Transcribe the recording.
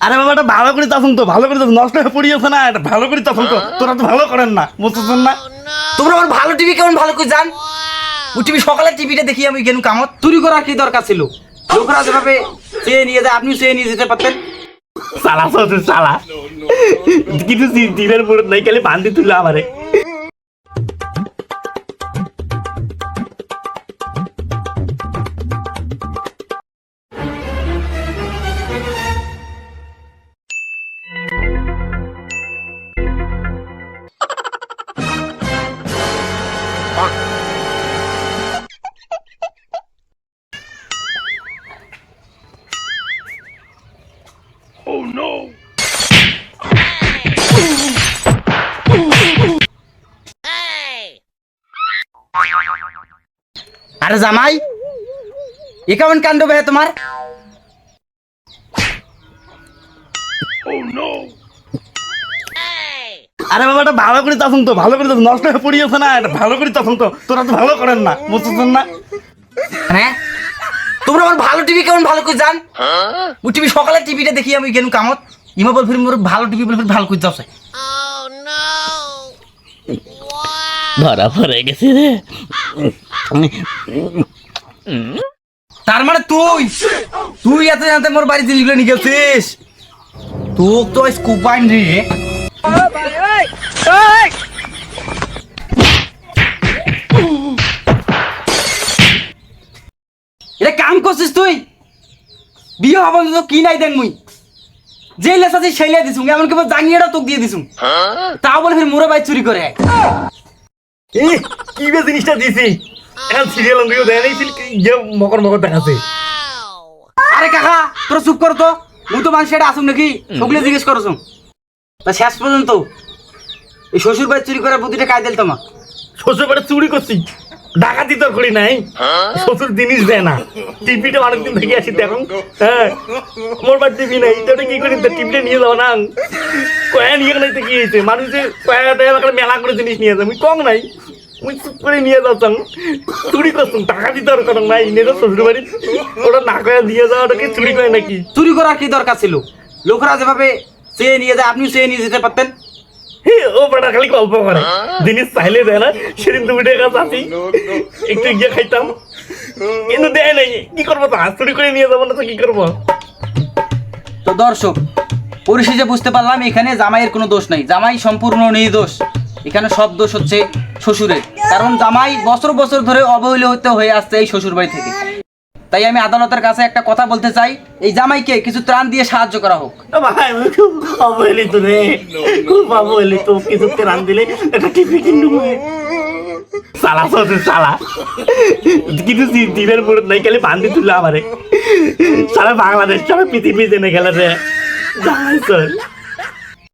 আরে বাবা এটা ভালো করে চাষুন তো ভালো করে চাষুন নষ্ট হয়ে পড়িয়েছে না এটা ভালো করে চাষুন তো। তোরা তো ভালো করেন না বুঝতেছেন না? তোমরা আমার ভালো টিভি কেমন ভালো করে জান? ও টিভি সকালে টিভিটা দেখি আমি কেন কামত। চুরি করার কি দরকার ছিল? লোকরা যেভাবে চেয়ে নিয়ে যায় আপনিও চেয়ে নিয়ে যেতে পারতেন? সালা সালা কিন্তু দিনের পুরো নাই খালি বান্ধি তুলে আমারে। আরে জামাই এ কেমন কাণ্ড ভাই তোমার আরে বাবা এটা ভালো করে চাষুন তো ভালো করে চাষুন নষ্ট হয়ে পড়িয়েছে না এটা ভালো করে চাষুন তো। তোরা তো ভালো করেন না বুঝতেছেন না? হ্যাঁ তোমরা আমার ভালো টিভি কেমন ভালো করে জান? ও টিভি সকালে টিভিটা দেখি আমি কেন কামত। ইমা বল ফির মোর ভালো টিভি বলে ভালো করে যাও ধরা পড়ে গেছে রে। তার মানে তুই তুই এত জানতে মোর বাড়ি জিনিসগুলো নিয়ে গেছিস? তোক তো স্কুপাইন রে। এটা কাম করছিস তুই? বিয়ে হবার তো কি নাই দেখ মুই? যে লেস আছে সেই লে দিছুম এমন কেবল জাঙ্গিয়েটা তোক দিয়ে দিছুম। তাও বলে ফির মোরে বাই চুরি করে। ই, কি বে জিনিসটা দিছি? এখন সিরিয়াল অঙ্গিও দেয় নাই যে মকর মকর দেখাচ্ছে। আরে কাকা তোরা চুপ কর তো। মুই তো মানুষ এটা আসুন নাকি? সবগুলো জিজ্ঞেস করছুম তা শেষ পর্যন্ত। এই শ্বশুর বাড়ি চুরি করার বুদ্ধিটা কাজ দিল তোমাক শ্বশুর বাড়ি চুরি করছি। ডাকাতি তো করি নাই। শ্বশুর জিনিস দেয় না। টিভিটা অনেকদিন থেকে আসি দেখুন। হ্যাঁ মোর বাড়ি টিভি নাই। এটা কি করি? টিভিটা নিয়ে যাও না। কয়া নিয়ে গেলে তো কি হয়েছে মানুষের কয়া দেয় মেলা করে জিনিস নিয়ে যাবে কম নাই। মুই চুপ করে নিয়ে যাচ্ছাম। চুরি করছুম। টাকা দিতে আর কোনো নাই। নিজের শ্বশুর বাড়ি। ওটা না কয়া দিয়ে যাওয়াটাকে চুরি করে নাকি? চুরি করার কি দরকার ছিল? লোকরা যেভাবে চেয়ে নিয়ে যায়, আপনিও চেয়ে নিয়ে যেতে পারতেন। ও বেটা খালি গল্প করে। জিনিস চাইলে দেয় না সেদিন তুমি টাকা চাচ্ছি একটু গিয়ে খাইতাম। কিন্তু দেয় নাই। কি করব তো? হাত চুরি করে নিয়ে যাব না তো কি করব? তো দর্শক পরিশেষে বুঝতে পারলাম এখানে জামাইয়ের কোনো দোষ নাই। জামাই সম্পূর্ণ নির্দোষ। এখানে সব দোষ হচ্ছে শ্বশুরের। কারণ জামাই বছর বছর ধরে অবহেলিত হয়ে আসছে এই শ্বশুর বাড়ি থেকে। তাই আমি আদালতের কাছে একটা কথা বলতে চাই। এই জামাইকে কিছু ত্রাণ দিয়ে সাহায্য করা হোক। ভাই অবহেলিত রে। খুব অবহেলিত কিছুতে রান দিলে একটা টিভি কিনবো। সালা সালা কিন্তু দিনের মুরত নাই, খালি বান্ধি তুলে আমারে। সারা বাংলাদেশ সবাই পৃথিবী জেনে গেলে রে। চল।